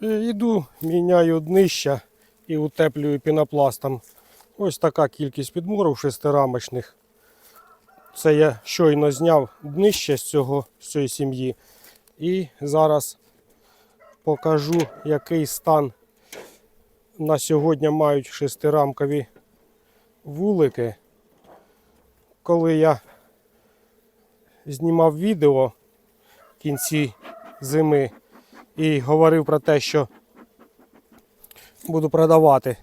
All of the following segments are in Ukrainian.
Іду, міняю днища і утеплюю пінопластом. Ось така кількість підморів шестирамочних. Це я щойно зняв днище з цього з цієї сім'ї. І зараз покажу, який стан на сьогодні мають шестирамкові вулики. Коли я знімав відео в кінці зими і говорив про те, що буду продавати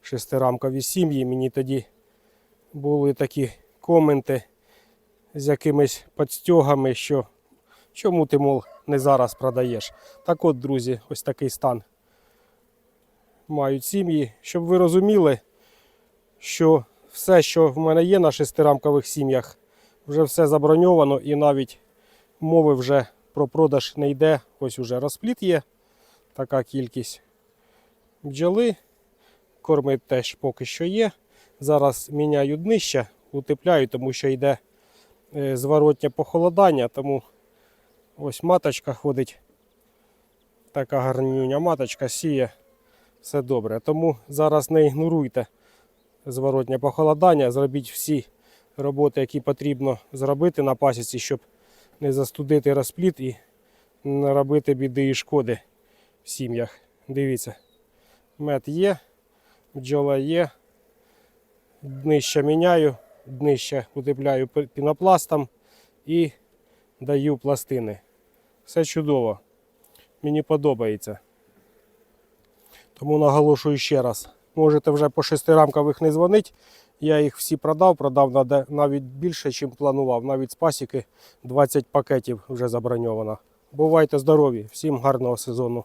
шестирамкові сім'ї, мені тоді були такі коменти з якимись підстьогами, що чому ти, мов, не зараз продаєш. Так от, друзі, ось такий стан мають сім'ї. Щоб ви розуміли, що все, що в мене є на шестирамкових сім'ях, вже все заброньовано і навіть мови вже про продаж не йде. Ось уже розпліт є, така кількість бджоли. Корми теж поки що є. Зараз міняю днища, утепляю, тому що йде е, зворотнє похолодання, тому ось маточка ходить. Така гарнюня маточка сіє. Все добре. Тому зараз не ігноруйте зворотнє похолодання. Зробіть всі роботи, які потрібно зробити на пасіці, щоб не застудити розпліт і не робити біди і шкоди в сім'ях. Дивіться, мед є, бджола є, днище міняю, днище утепляю пінопластом і даю пластини. Все чудово. Мені подобається. Тому наголошую ще раз. Можете вже по шестирамкових не дзвонити. Я їх всі продав, продав навіть більше, ніж планував. Навіть з пасіки 20 пакетів вже заброньовано. Бувайте здорові, всім гарного сезону.